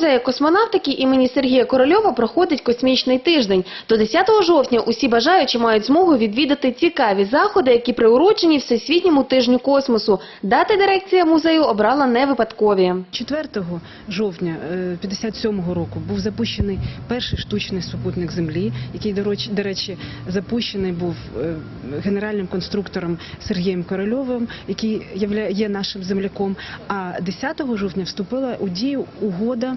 музею космонавтики імені Сергія Корольова проходить космічний тиждень. До 10 жовтня усі бажаючі мають змогу відвідати цікаві заходи, які приурочені Всесвітньому тижню космосу. Дати дирекція музею обрала не випадкові. 4 жовтня 57-го року був запущений перший штучний супутник Землі, який, до речі- запущений був е, генеральним конструктором Сергієм Корольовим, який є нашим земляком. А 10 жовтня вступила у дію угода,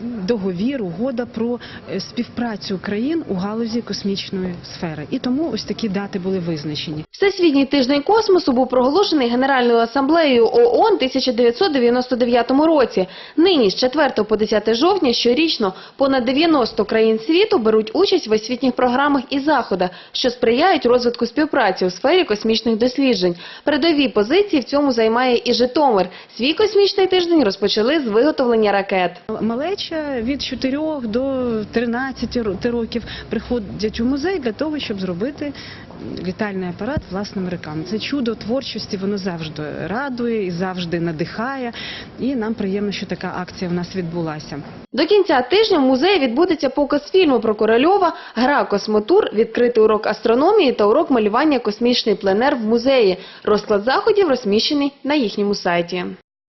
договір, угода про е, співпрацю країн у галузі космічної сфери. І тому ось такі дати були визначені. Всесвітній тиждень космосу був проголошений Генеральною асамблеєю ООН 1999 році. Нині з 4 по 10 жовтня щорічно понад 90 країн світу беруть участь в освітніх програмах і заходах, що сприяють розвитку співпраці у сфері космічних досліджень. Передові позиції в цьому займає і Житомир. Свій космічний тиждень розпочали з виготовлення ракет. Малеча від 4 до 13 ро- років приходять у музей для того, щоб зробити літальний апарат власними руками. Це чудо творчості, воно завжди радує і завжди надихає. І нам приємно, що така акція в нас відбулася. До кінця тижня в музеї відбудеться показ фільму про Корольова, гра «Космотур», відкритий урок астрономії та урок малювання «Космічний пленер» в музеї. Розклад заходів розміщений на їхньому сайті.